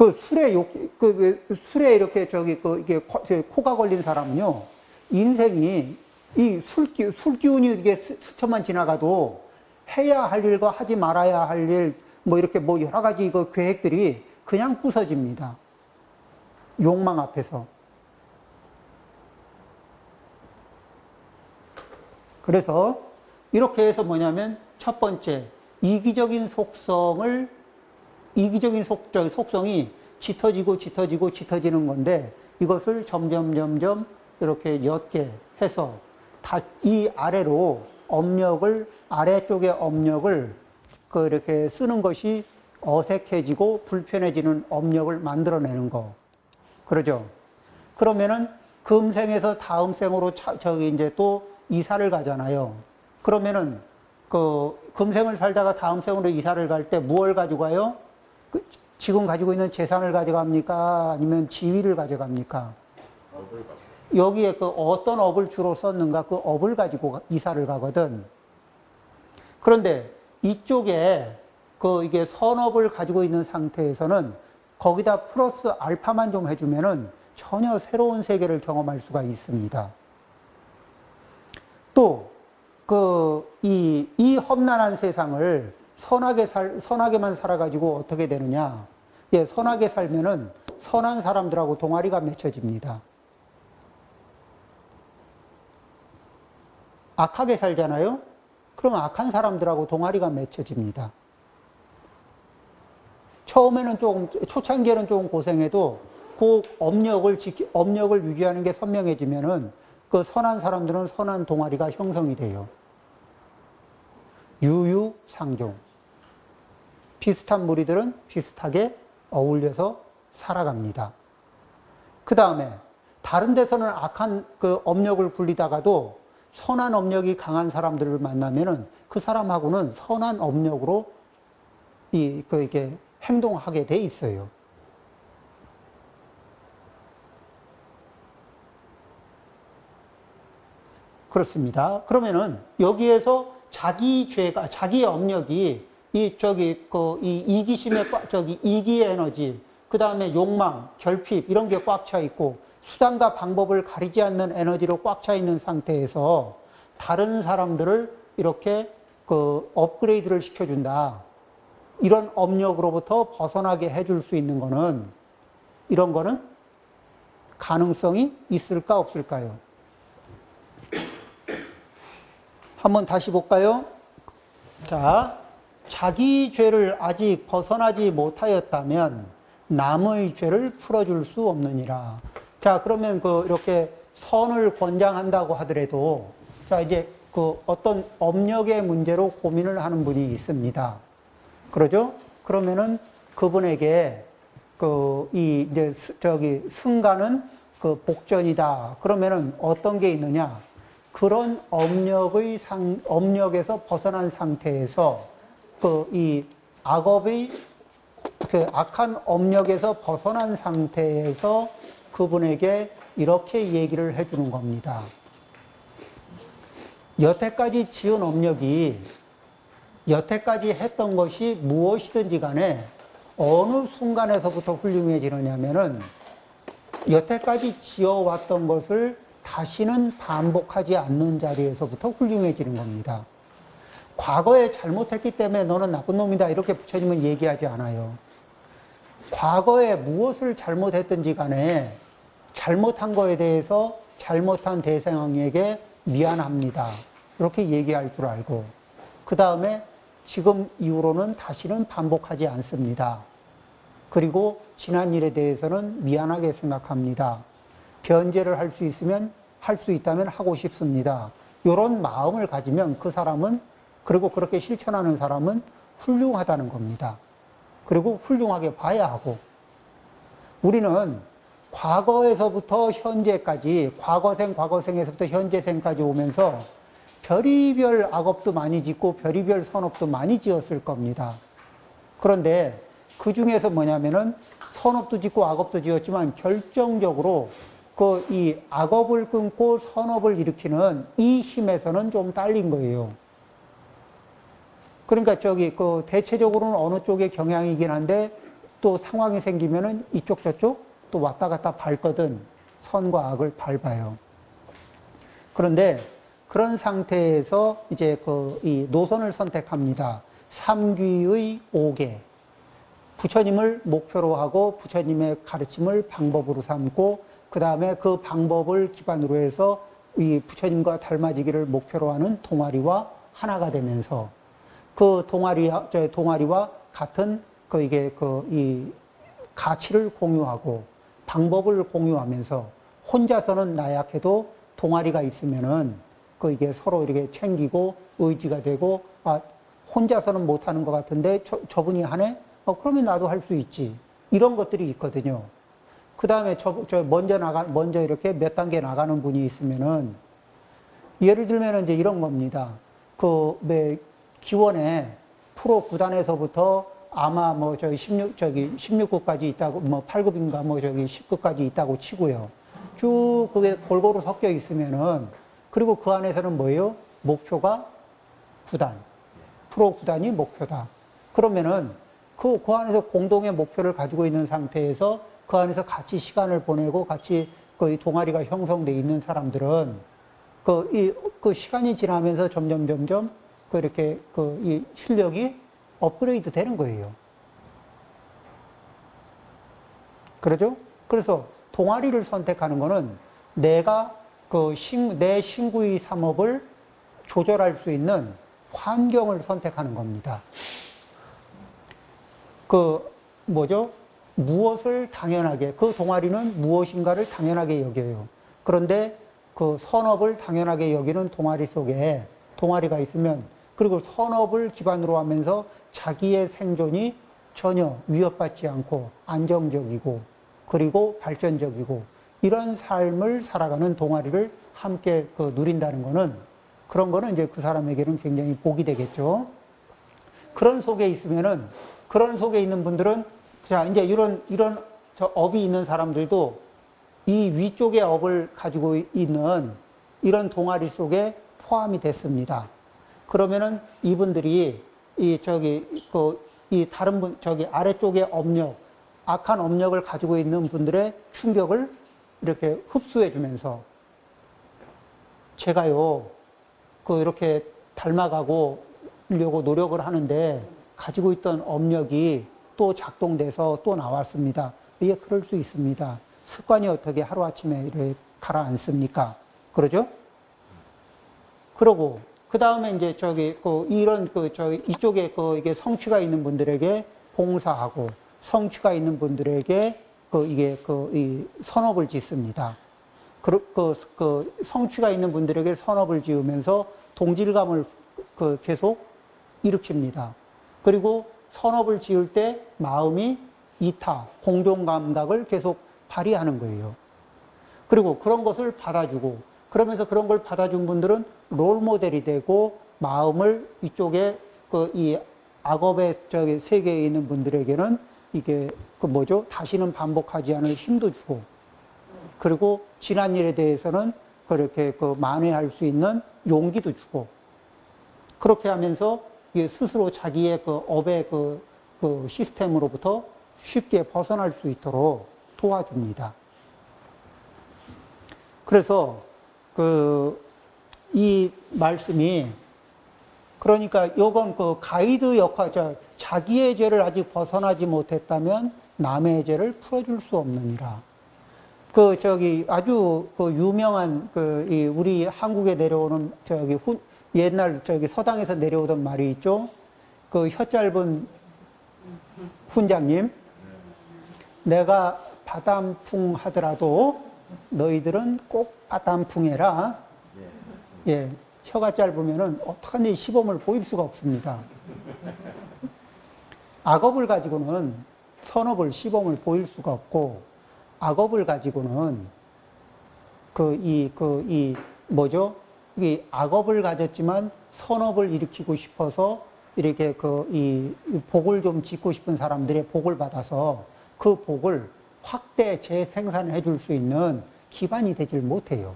그 술에 욕, 그, 왜 술에 이렇게 저기, 그, 이게 코가 걸린 사람은요, 인생이 이 술기, 술기운이 이게 스- 스쳐만 지나가도 해야 할 일과 하지 말아야 할 일, 뭐 이렇게 뭐 여러 가지 그 계획들이 그냥 부서집니다. 욕망 앞에서. 그래서 이렇게 해서 뭐냐면 첫 번째, 이기적인 속성을 이기적인 속, 저, 속성이 짙어지고 짙어지고 짙어지는 건데 이것을 점점 점점 이렇게 옅게 해서 다 이 아래로 업력을 아래쪽의 업력을 그 이렇게 쓰는 것이 어색해지고 불편해지는 업력을 만들어내는 거 그러죠. 그러면은 금생에서 다음 생으로 차, 저기 이제 또 이사를 가잖아요. 그러면은 그 금생을 살다가 다음 생으로 이사를 갈 때 무엇을 가지고 가요? 그 지금 가지고 있는 재산을 가져갑니까? 아니면 지위를 가져갑니까? 여기에 그 어떤 업을 주로 썼는가 그 업을 가지고 가- 이사를 가거든. 그런데 이쪽에 그 이게 선업을 가지고 있는 상태에서는 거기다 플러스 알파만 좀 해주면은 전혀 새로운 세계를 경험할 수가 있습니다. 또, 그, 이, 이 험난한 세상을 선하게 살, 선하게만 살아가지고 어떻게 되느냐. 예, 선하게 살면은 선한 사람들하고 동아리가 맺혀집니다. 악하게 살잖아요? 그럼 악한 사람들하고 동아리가 맺혀집니다. 처음에는 조금, 초창기에는 조금 고생해도 그 업력을 지키, 업력을 유지하는 게 선명해지면은 그 선한 사람들은 선한 동아리가 형성이 돼요. 유유상종. 비슷한 무리들은 비슷하게 어울려서 살아갑니다. 그 다음에 다른 데서는 악한 그 업력을 굴리다가도 선한 업력이 강한 사람들을 만나면은 그 사람하고는 선한 업력으로 이, 그, 이게 행동하게 돼 있어요. 그렇습니다. 그러면은 여기에서 자기 죄가, 자기 업력이 이, 저기, 그, 이 이기심의, 꽉- 저기, 이기 에너지, 그 다음에 욕망, 결핍, 이런 게 꽉 차 있고, 수단과 방법을 가리지 않는 에너지로 꽉 차 있는 상태에서 다른 사람들을 이렇게 그 업그레이드를 시켜준다. 이런 업력으로부터 벗어나게 해줄 수 있는 거는, 이런 거는 가능성이 있을까, 없을까요? 한번 다시 볼까요? 자, 자기 죄를 아직 벗어나지 못하였다면 남의 죄를 풀어줄 수 없느니라. 자, 그러면 그 이렇게 선을 권장한다고 하더라도 자, 이제 그 어떤 업력의 문제로 고민을 하는 분이 있습니다. 그러죠? 그러면은 그분에게 그 이 이제 스- 저기 승가는 그 복전이다. 그러면은 어떤 게 있느냐? 그런 업력의 상, 업력에서 벗어난 상태에서 그 이 악업의 그 악한 업력에서 벗어난 상태에서 그분에게 이렇게 얘기를 해주는 겁니다. 여태까지 지은 업력이 여태까지 했던 것이 무엇이든지 간에 어느 순간에서부터 훌륭해지느냐면은 여태까지 지어왔던 것을 다시는 반복하지 않는 자리에서부터 훌륭해지는 겁니다. 과거에 잘못했기 때문에 너는 나쁜 놈이다 이렇게 부처님은 얘기하지 않아요. 과거에 무엇을 잘못했든지 간에 잘못한 거에 대해서 잘못한 대상에게 미안합니다. 이렇게 얘기할 줄 알고 그 다음에 지금 이후로는 다시는 반복하지 않습니다. 그리고 지난 일에 대해서는 미안하게 생각합니다. 변제를 할 수 있으면 할 수 있다면 하고 싶습니다. 이런 마음을 가지면 그 사람은 그리고 그렇게 실천하는 사람은 훌륭하다는 겁니다. 그리고 훌륭하게 봐야 하고 우리는 과거에서부터 현재까지 과거생 과거생에서부터 현재생까지 오면서 별이별 악업도 많이 짓고 별이별 선업도 많이 지었을 겁니다. 그런데 그 중에서 뭐냐면은 선업도 짓고 악업도 지었지만 결정적으로 그 이 악업을 끊고 선업을 일으키는 이 힘에서는 좀 딸린 거예요. 그러니까 저기 그 대체적으로는 어느 쪽의 경향이긴 한데 또 상황이 생기면은 이쪽 저쪽 또 왔다 갔다 밟거든 선과 악을 밟아요. 그런데 그런 상태에서 이제 그 이 노선을 선택합니다. 삼귀의 오개. 부처님을 목표로 하고 부처님의 가르침을 방법으로 삼고 그 다음에 그 방법을 기반으로 해서 이 부처님과 닮아지기를 목표로 하는 동아리와 하나가 되면서 그 동아리 저 동아리와 같은 그 이게 그 이 가치를 공유하고 방법을 공유하면서 혼자서는 나약해도 동아리가 있으면은 그 이게 서로 이렇게 챙기고 의지가 되고 아 혼자서는 못하는 것 같은데 저, 저분이 하네? 어, 그러면 나도 할 수 있지. 이런 것들이 있거든요. 그 다음에 저, 저 먼저 나가, 먼저 이렇게 몇 단계 나가는 분이 있으면은 예를 들면 이제 이런 겁니다. 그, 매, 기원에 프로 구단에서부터 아마 뭐 저기 16, 저기 16급까지 있다고, 뭐 8급인가 뭐 저기 10급까지 있다고 치고요. 쭉 그게 골고루 섞여 있으면은 그리고 그 안에서는 뭐예요? 목표가 구단. 프로 구단이 목표다. 그러면은 그, 그 안에서 공동의 목표를 가지고 있는 상태에서 그 안에서 같이 시간을 보내고 같이 그 동아리가 형성돼 있는 사람들은 그, 이, 그 시간이 지나면서 점점, 점점 그 이렇게 그 이 실력이 업그레이드 되는 거예요. 그러죠? 그래서 동아리를 선택하는 거는 내가 그 신, 내 신구의 삼업을 조절할 수 있는 환경을 선택하는 겁니다. 그 뭐죠? 무엇을 당연하게 그 동아리는 무엇인가를 당연하게 여겨요. 그런데 그 선업을 당연하게 여기는 동아리 속에 동아리가 있으면 그리고 선업을 기반으로 하면서 자기의 생존이 전혀 위협받지 않고 안정적이고 그리고 발전적이고 이런 삶을 살아가는 동아리를 함께 그 누린다는 거는 그런 거는 이제 그 사람에게는 굉장히 복이 되겠죠. 그런 속에 있으면은 그런 속에 있는 분들은 자 이제 이런 이런 저 업이 있는 사람들도 이 위쪽의 업을 가지고 있는 이런 동아리 속에 포함이 됐습니다. 그러면은 이분들이 이 저기 그 이 다른 분 저기 아래쪽의 업력 악한 업력을 가지고 있는 분들의 충격을 이렇게 흡수해 주면서 제가요 그 이렇게 닮아가고 려고 노력을 하는데 가지고 있던 업력이 또 작동돼서 또 나왔습니다. 예, 그럴 수 있습니다. 습관이 어떻게 하루아침에 이렇게 가라앉습니까? 그러죠? 그러고, 그 다음에 이제 저기, 그, 이런, 그, 저기, 이쪽에 그, 이게 성취가 있는 분들에게 봉사하고, 성취가 있는 분들에게 그, 이게 그, 이 선업을 짓습니다. 그, 그, 그 성취가 있는 분들에게 선업을 지으면서 동질감을 그 계속 일으킵니다. 그리고 선업을 지을 때 마음이 이타, 공동 감각을 계속 발휘하는 거예요. 그리고 그런 것을 받아주고 그러면서 그런 걸 받아준 분들은 롤 모델이 되고 마음을 이쪽에 그 이 악업의 저기 세계에 있는 분들에게는 이게 그 뭐죠? 다시는 반복하지 않을 힘도 주고 그리고 지난 일에 대해서는 그렇게 그 만회할 수 있는 용기도 주고 그렇게 하면서 스스로 자기의 그 업의 그, 그 시스템으로부터 쉽게 벗어날 수 있도록 도와줍니다. 그래서 그 이 말씀이 그러니까 요건 그 가이드 역할, 저 자기의 죄를 아직 벗어나지 못했다면 남의 죄를 풀어줄 수 없느니라. 그 저기 아주 그 유명한 그이 우리 한국에 내려오는 저기 후, 옛날 저기 서당에서 내려오던 말이 있죠. 그 혀 짧은 훈장님, 내가 바람풍 하더라도 너희들은 꼭 바람풍해라. 예, 혀가 짧으면은 어떡하니 시범을 보일 수가 없습니다. 악업을 가지고는 선업을 시범을 보일 수가 없고 악업을 가지고는 그 이 그 이 뭐죠? 이 악업을 가졌지만 선업을 일으키고 싶어서 이렇게 그 이 복을 좀 짓고 싶은 사람들의 복을 받아서 그 복을 확대 재생산해 줄 수 있는 기반이 되질 못해요.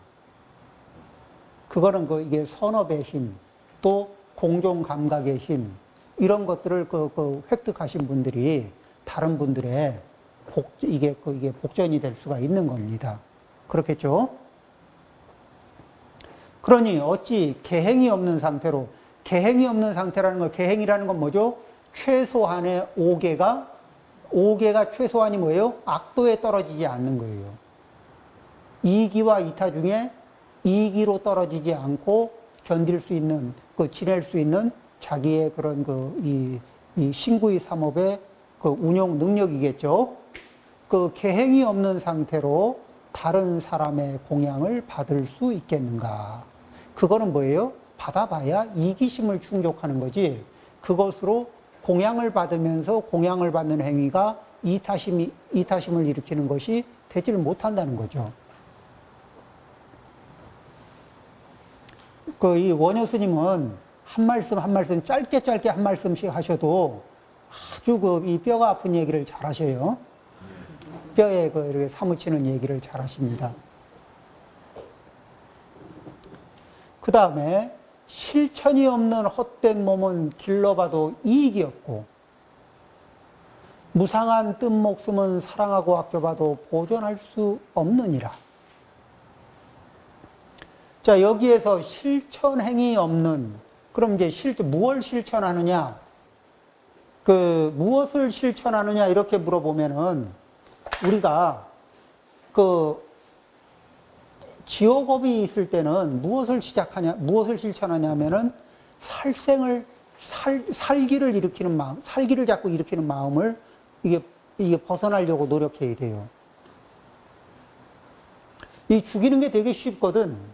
그거는 그 이게 선업의 힘, 또 공종 감각의 힘, 이런 것들을 그, 그 획득하신 분들이 다른 분들의 복, 이게, 그, 이게 복전이 될 수가 있는 겁니다. 그렇겠죠? 그러니 어찌 계행이 없는 상태로, 계행이 없는 상태라는 거, 계행이라는 건 뭐죠? 최소한의 5개가, 5개가 최소한이 뭐예요? 악도에 떨어지지 않는 거예요. 이기와 이타 중에 이기로 떨어지지 않고 견딜 수 있는, 그 지낼 수 있는 자기의 그런 그, 이, 이 신구의 삼업의 그 운용 능력이겠죠. 그 계행이 없는 상태로 다른 사람의 공양을 받을 수 있겠는가? 그거는 뭐예요? 받아봐야 이기심을 충족하는 거지. 그것으로 공양을 받으면서 공양을 받는 행위가 이타심이, 이타심을 일으키는 것이 되지를 못한다는 거죠. 그 이 원효 스님은 한 말씀 한 말씀 짧게 짧게 한 말씀씩 하셔도 아주 그 이 뼈가 아픈 얘기를 잘 하셔요. 뼈에 그 이렇게 사무치는 얘기를 잘 하십니다. 그 다음에 실천이 없는 헛된 몸은 길러봐도 이익이 없고 무상한 뜬 목숨은 사랑하고 아껴봐도 보존할 수 없느니라. 자, 여기에서 실천행위 없는, 그럼 이제 실, 무엇을 실천하느냐? 그, 무엇을 실천하느냐? 이렇게 물어보면은, 우리가, 그, 지옥업이 있을 때는 무엇을 시작하냐, 무엇을 실천하냐 하면은, 살생을, 살, 살기를 일으키는 마음, 살기를 자꾸 일으키는 마음을, 이게, 이게 벗어나려고 노력해야 돼요. 이 죽이는 게 되게 쉽거든.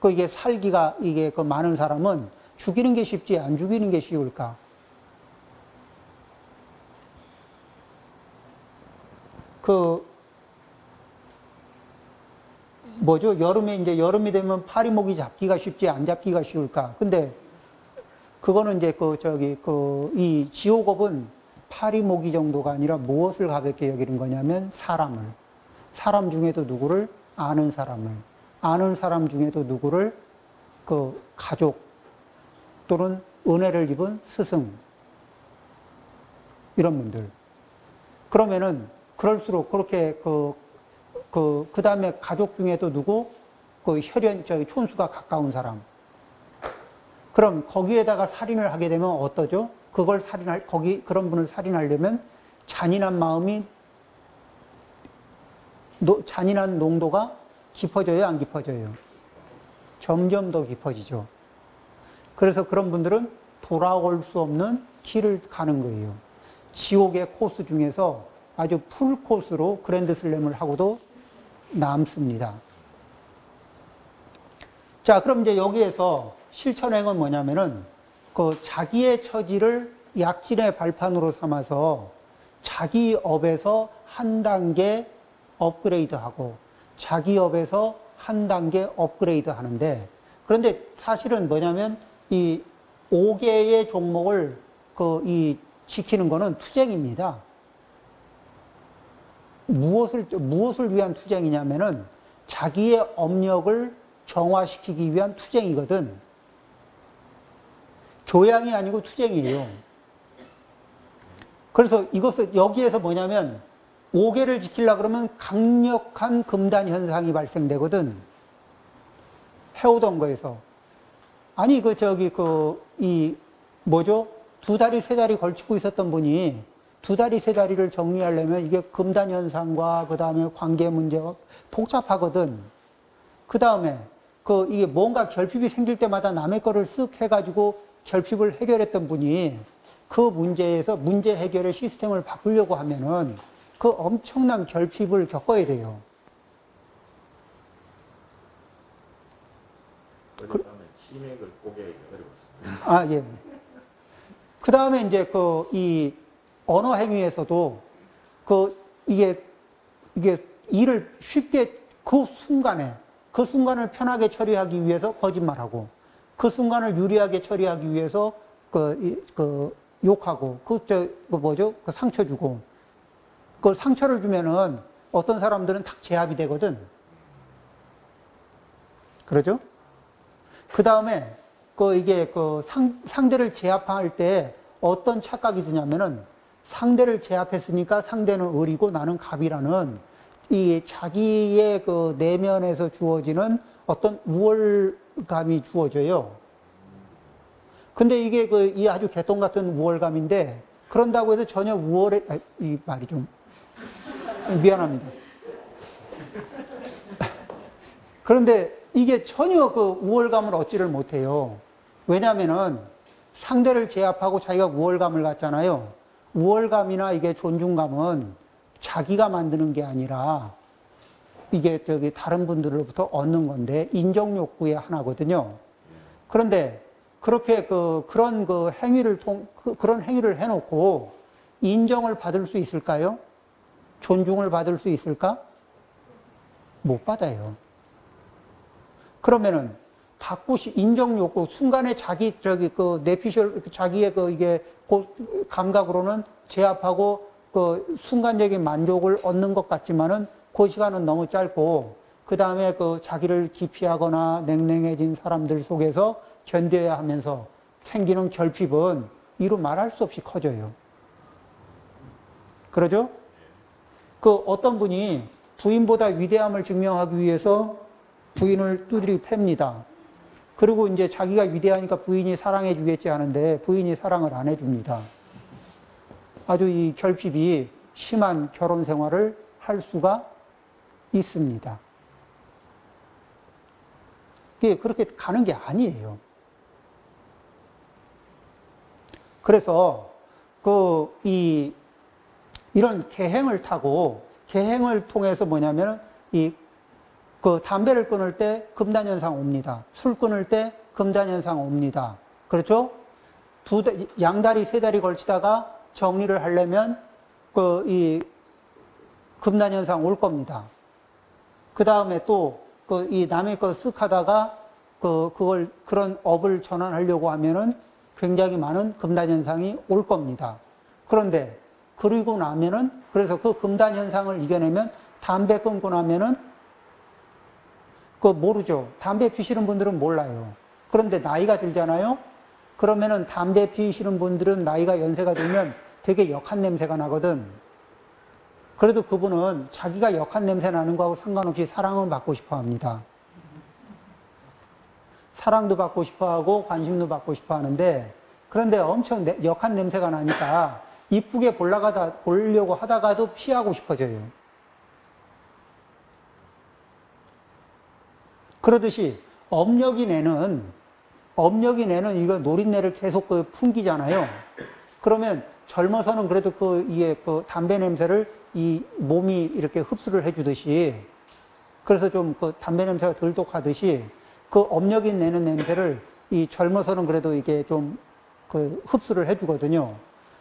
그 이게 살기가 이게 그 많은 사람은 죽이는 게 쉽지 안 죽이는 게 쉬울까? 그 뭐죠? 여름에 이제 여름이 되면 파리목이 잡기가 쉽지 안 잡기가 쉬울까? 근데 그거는 이제 그 저기 그 이 지옥업은 파리목이 정도가 아니라 무엇을 가볍게 여기는 거냐면 사람을 사람 중에도 누구를 아는 사람을 아는 사람 중에도 누구를 그 가족 또는 은혜를 입은 스승 이런 분들 그러면은 그럴수록 그렇게 그 그, 그 다음에 가족 중에도 누구? 그 혈연, 저기 촌수가 가까운 사람. 그럼 거기에다가 살인을 하게 되면 어떠죠? 그걸 살인할, 거기, 그런 분을 살인하려면 잔인한 마음이, 노, 잔인한 농도가 깊어져요? 안 깊어져요? 점점 더 깊어지죠. 그래서 그런 분들은 돌아올 수 없는 길을 가는 거예요. 지옥의 코스 중에서 아주 풀 코스로 그랜드 슬램을 하고도 남습니다. 자, 그럼 이제 여기에서 실천행은 뭐냐면은 그 자기의 처지를 약진의 발판으로 삼아서 자기 업에서 한 단계 업그레이드하고 자기 업에서 한 단계 업그레이드 하는데 그런데 사실은 뭐냐면 이 5개의 종목을 그 이 지키는 거는 투쟁입니다. 무엇을, 무엇을 위한 투쟁이냐면은 자기의 업력을 정화시키기 위한 투쟁이거든. 교양이 아니고 투쟁이에요. 그래서 이것을, 여기에서 뭐냐면, 5개를 지키려 그러면 강력한 금단 현상이 발생되거든. 해오던 거에서. 아니, 그, 저기, 그, 이, 뭐죠? 두 다리, 세 다리 걸치고 있었던 분이 두 다리, 세 다리를 정리하려면 이게 금단 현상과 그 다음에 관계 문제가 복잡하거든. 그 다음에 그 이게 뭔가 결핍이 생길 때마다 남의 거를 쓱 해가지고 결핍을 해결했던 분이 그 문제에서 문제 해결의 시스템을 바꾸려고 하면은 그 엄청난 결핍을 겪어야 돼요. 그 다음에 치맥을 포기하기가 어려웠습니다. 아, 예. 그 다음에 이제 그, 이 언어 행위에서도 그, 이게, 이게 일을 쉽게 그 순간에, 그 순간을 편하게 처리하기 위해서 거짓말하고, 그 순간을 유리하게 처리하기 위해서 그, 이, 그, 욕하고, 그, 저, 그 뭐죠? 그 상처 주고, 그 상처를 주면은 어떤 사람들은 탁 제압이 되거든. 그러죠? 그 다음에 그 이게 그 상, 상대를 제압할 때 어떤 착각이 드냐면은 상대를 제압했으니까 상대는 을이고 나는 갑이라는 이 자기의 그 내면에서 주어지는 어떤 우월감이 주어져요. 근데 이게 그 이 아주 개똥 같은 우월감인데 그런다고 해서 전혀 우월해 아, 이 말이 좀 미안합니다. 그런데 이게 전혀 그 우월감을 얻지를 못해요. 왜냐하면은 상대를 제압하고 자기가 우월감을 갖잖아요. 우월감이나 이게 존중감은 자기가 만드는 게 아니라 이게 저기 다른 분들로부터 얻는 건데 인정 욕구의 하나거든요. 그런데 그렇게 그 그런 그 행위를 통 그, 그런 행위를 해놓고 인정을 받을 수 있을까요? 존중을 받을 수 있을까? 못 받아요. 그러면은 받고 싶 인정 욕구 순간에 자기 저기 그 내피셜 자기의 그 이게 고- 감각으로는 제압하고 그 순간적인 만족을 얻는 것 같지만은 그 시간은 너무 짧고 그 다음에 그 자기를 기피하거나 냉랭해진 사람들 속에서 견뎌야 하면서 생기는 결핍은 이루 말할 수 없이 커져요. 그러죠? 그 어떤 분이 부인보다 위대함을 증명하기 위해서 부인을 두드리 팹니다. 그리고 이제 자기가 위대하니까 부인이 사랑해 주겠지 하는데 부인이 사랑을 안 해줍니다. 아주 이 결핍이 심한 결혼 생활을 할 수가 있습니다. 이게 그렇게 가는 게 아니에요. 그래서 그이 이런 계행을 타고 계행을 통해서 뭐냐면 이 그 담배를 끊을 때 금단 현상 옵니다. 술 끊을 때 금단 현상 옵니다. 그렇죠? 두 다- 양다리 세 다리 걸치다가 정리를 하려면 그 이 금단 현상 올 겁니다. 그 다음에 또 그 이 남의 거 쓱 하다가 그 그걸 그런 업을 전환하려고 하면은 굉장히 많은 금단 현상이 올 겁니다. 그런데 그리고 나면은 그래서 그 금단 현상을 이겨내면 담배 끊고 나면은 그 모르죠. 담배 피시는 분들은 몰라요. 그런데 나이가 들잖아요. 그러면은 담배 피시는 분들은 나이가 연세가 들면 되게 역한 냄새가 나거든. 그래도 그분은 자기가 역한 냄새 나는 거하고 상관없이 사랑은 받고 싶어 합니다. 사랑도 받고 싶어 하고 관심도 받고 싶어 하는데 그런데 엄청 내- 역한 냄새가 나니까 이쁘게 보려고 하다가도 피하고 싶어져요. 그러듯이 업력이 내는 업력이 내는 이거 노린내를 계속 그 풍기잖아요. 그러면 젊어서는 그래도 그 이게 그 담배 냄새를 이 몸이 이렇게 흡수를 해주듯이 그래서 좀 그 담배 냄새가 덜 독하듯이 그 업력이 내는 냄새를 이 젊어서는 그래도 이게 좀 그 흡수를 해주거든요.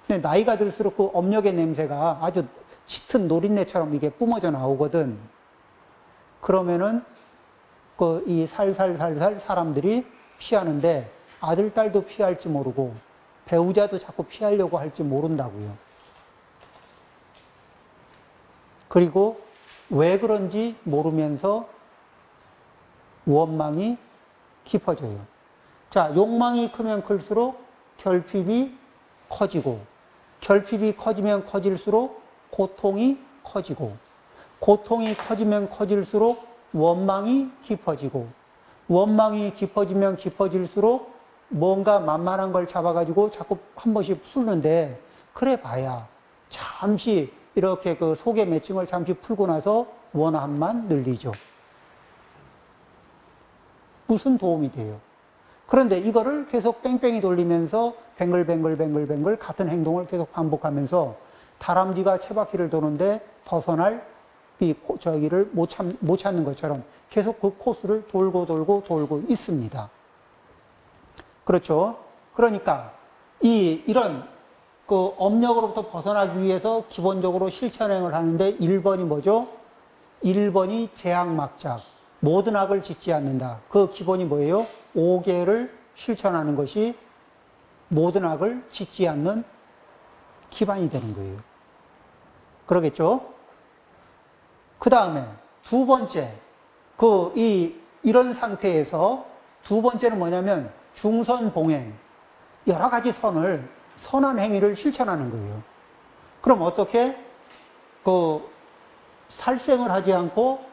근데 나이가 들수록 그 업력의 냄새가 아주 짙은 노린내처럼 이게 뿜어져 나오거든. 그러면은 그 이 살살살살 사람들이 피하는데 아들, 딸도 피할지 모르고 배우자도 자꾸 피하려고 할지 모른다고요. 그리고 왜 그런지 모르면서 원망이 깊어져요. 자, 욕망이 크면 클수록 결핍이 커지고, 결핍이 커지면 커질수록 고통이 커지고, 고통이 커지면 커질수록 원망이 깊어지고, 원망이 깊어지면 깊어질수록 뭔가 만만한 걸 잡아가지고 자꾸 한 번씩 풀는데, 그래 봐야 잠시 이렇게 그 속의 맺힘을 잠시 풀고 나서 원함만 늘리죠. 무슨 도움이 돼요? 그런데 이거를 계속 뺑뺑이 돌리면서 뱅글뱅글뱅글뱅글 같은 행동을 계속 반복하면서 다람쥐가 채바퀴를 도는데 벗어날 이 코- 저기를 못, 참, 못 찾는 것처럼 계속 그 코스를 돌고 돌고 돌고 있습니다. 그렇죠? 그러니까 이 이런 그 업력으로부터 벗어나기 위해서 기본적으로 실천행을 하는데 1번이 뭐죠? 1번이 제약막작. 모든 악을 짓지 않는다. 그 기본이 뭐예요? 5개를 실천하는 것이 모든 악을 짓지 않는 기반이 되는 거예요. 그러겠죠? 그 다음에 두 번째, 그, 이, 이런 상태에서 두 번째는 뭐냐면 중선 봉행. 여러 가지 선을, 선한 행위를 실천하는 거예요. 그럼 어떻게? 그, 살생을 하지 않고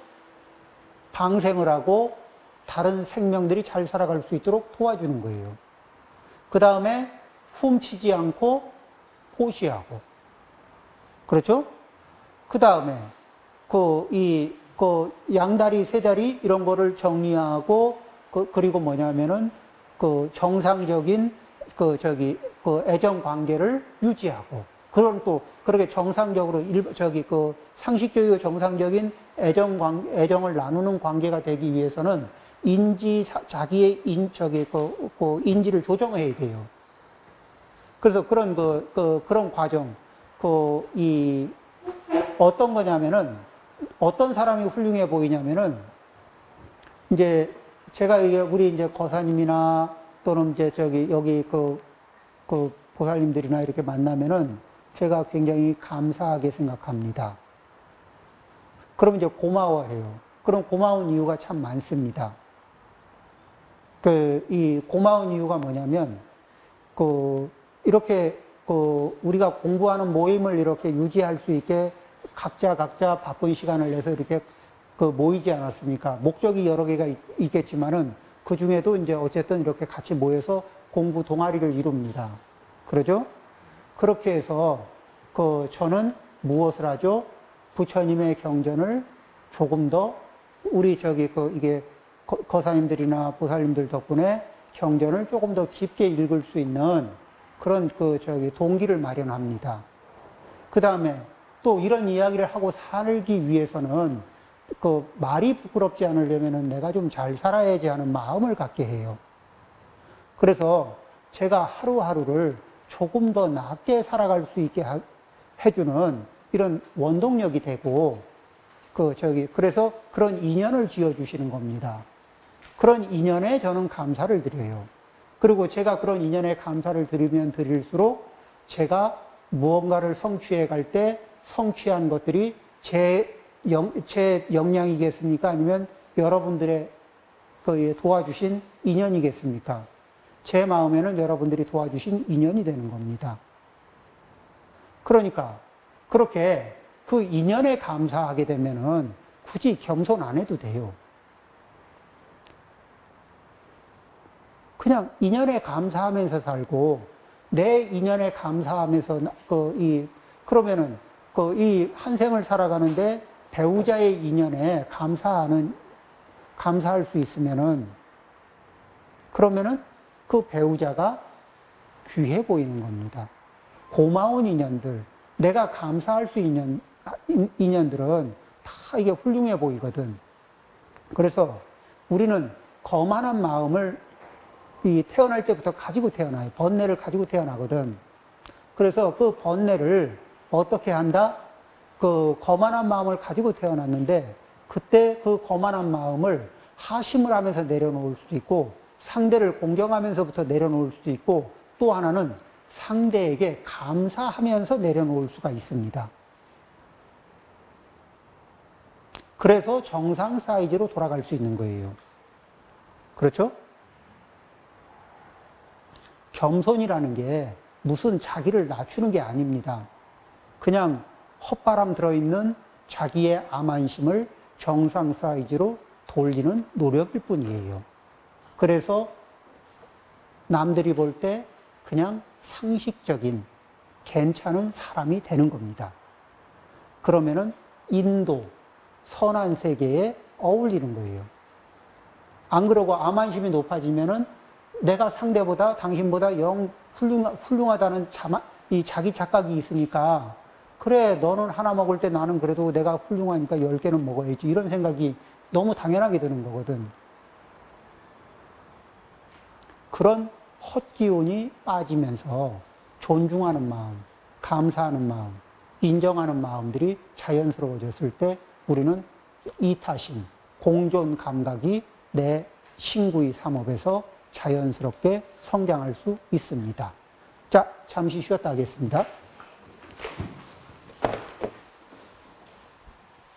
방생을 하고 다른 생명들이 잘 살아갈 수 있도록 도와주는 거예요. 그 다음에 훔치지 않고 포시하고. 그렇죠? 그 다음에 그, 이, 그 양다리, 세다리 이런 거를 정리하고 그, 그리고 뭐냐면은 그 정상적인 그 저기 그 애정 관계를 유지하고 그런 또 그렇게 정상적으로 일, 저기 그 상식적이고 정상적인 애정 관 애정을 나누는 관계가 되기 위해서는 인지 자- 자기의 인 저기 그, 그 인지를 조정해야 돼요. 그래서 그런 그, 그 그런 과정 그 이 어떤 거냐면은 어떤 사람이 훌륭해 보이냐면은 이제 제가 이게 우리 이제 거사님이나 또는 이제 저기 여기 그, 그 보살님들이나 이렇게 만나면은 제가 굉장히 감사하게 생각합니다. 그럼 이제 고마워해요. 그럼 고마운 이유가 참 많습니다. 그, 이 고마운 이유가 뭐냐면, 그, 이렇게, 그, 우리가 공부하는 모임을 이렇게 유지할 수 있게 각자 각자 바쁜 시간을 내서 이렇게 그 모이지 않았습니까? 목적이 여러 개가 있, 있겠지만은 그 중에도 이제 어쨌든 이렇게 같이 모여서 공부 동아리를 이룹니다. 그러죠? 그렇게 해서 그 저는 무엇을 하죠? 부처님의 경전을 조금 더 우리 저기 그 이게 거- 거사님들이나 보살님들 덕분에 경전을 조금 더 깊게 읽을 수 있는 그런 그 저기 동기를 마련합니다. 그 다음에 또 이런 이야기를 하고 살기 위해서는 그 말이 부끄럽지 않으려면은 내가 좀 잘 살아야지 하는 마음을 갖게 해요. 그래서 제가 하루하루를 조금 더 낫게 살아갈 수 있게 하- 해주는 이런 원동력이 되고 그 저기 그래서 그런 인연을 지어 주시는 겁니다. 그런 인연에 저는 감사를 드려요. 그리고 제가 그런 인연에 감사를 드리면 드릴수록 제가 무언가를 성취해 갈 때 성취한 것들이 제, 영, 제 역량이겠습니까? 아니면 여러분들의 그 도와주신 인연이겠습니까? 제 마음에는 여러분들이 도와주신 인연이 되는 겁니다. 그러니까 그렇게 그 인연에 감사하게 되면은 굳이 겸손 안 해도 돼요. 그냥 인연에 감사하면서 살고 내 인연에 감사하면서 그 이 그러면은 그 이 한 생을 살아가는데 배우자의 인연에 감사하는 감사할 수 있으면은 그러면은 그 배우자가 귀해 보이는 겁니다. 고마운 인연들, 내가 감사할 수 있는 인- 인연들은 다 이게 훌륭해 보이거든. 그래서 우리는 거만한 마음을 이 태어날 때부터 가지고 태어나요. 번뇌를 가지고 태어나거든. 그래서 그 번뇌를 어떻게 한다? 그 거만한 마음을 가지고 태어났는데 그때 그 거만한 마음을 하심을 하면서 내려놓을 수도 있고 상대를 공경하면서부터 내려놓을 수도 있고 또 하나는 상대에게 감사하면서 내려놓을 수가 있습니다. 그래서 정상 사이즈로 돌아갈 수 있는 거예요. 그렇죠? 겸손이라는 게 무슨 자기를 낮추는 게 아닙니다. 그냥 헛바람 들어있는 자기의 암안심을 정상 사이즈로 돌리는 노력일 뿐이에요. 그래서 남들이 볼 때 그냥 상식적인 괜찮은 사람이 되는 겁니다. 그러면은 인도, 선한 세계에 어울리는 거예요. 안 그러고 암안심이 높아지면은 내가 상대보다 당신보다 영 훌륭하, 훌륭하 다는 자마, 이 자기 착각이 있으니까 그래 너는 하나 먹을 때 나는 그래도 내가 훌륭하니까 열 개는 먹어야지 이런 생각이 너무 당연하게 드는 거거든. 그런 헛기운이 빠지면서 존중하는 마음, 감사하는 마음, 인정하는 마음들이 자연스러워졌을 때 우리는 이타심, 공존 감각이 내 신구의 삼업에서 자연스럽게 성장할 수 있습니다. 자, 잠시 쉬었다 하겠습니다.